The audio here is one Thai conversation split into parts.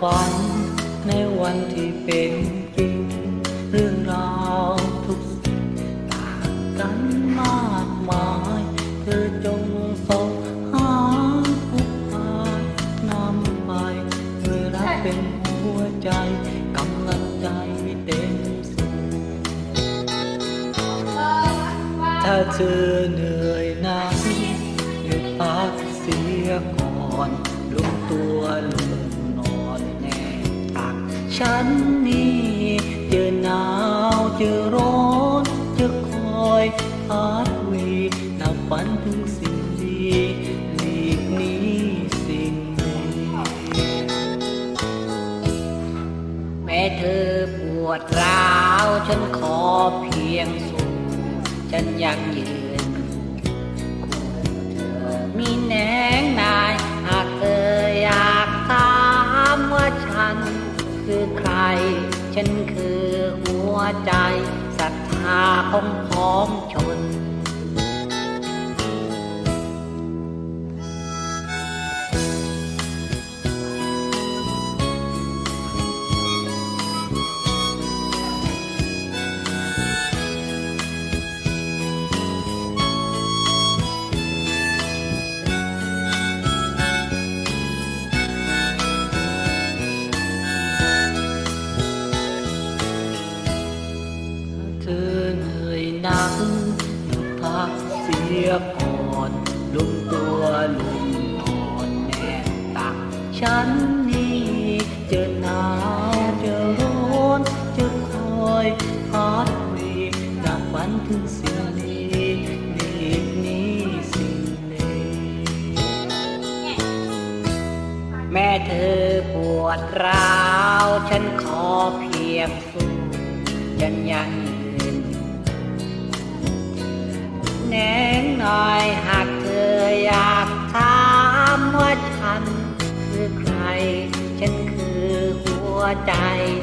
ฝัน ในวันที่เป็นจริง เรื่องราวทุกสิ่งต่างกันมากมาย เธอจงส่งหาผู้พานำไปเมื่อรักเป็นหัวใจกำลังใจเต็มสูงถ้าเธอเหนื่อยหนักหยุดพักเสียก่อนลงตัวลงนอนแน่ตัก ฉันนี่เจอหนาวเจอร้อนจะคอยพัดวีนับฝันถึงสิ่งดีหลีกนี้สิ่งนี้แม้เธอปวดร้าว ฉันขอเพียงสู้ฉันยังยืน ฉันคือหัวใจศรัทธาของพ้อมชน เธอเหนื่อยหนักหยุดพักเสียก่อนลงตัวลงนอนแน่ตักฉันนี่เจะหนาวเจะร้อนจะคอยพัดวีดับฝันถึงสิ่งนี้หลีกหนี้สิ่งนี้แม่เธอปวดร้าว ฉันขอเพียงสู้ฉันยัง ใจ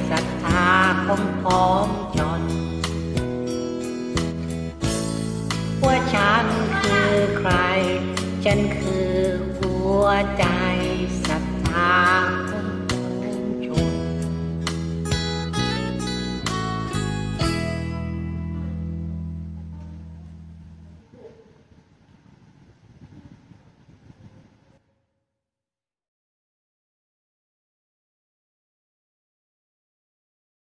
ศรัทธาของพ้องจนว่าฉันคือใคร ฉันคือหัวใจ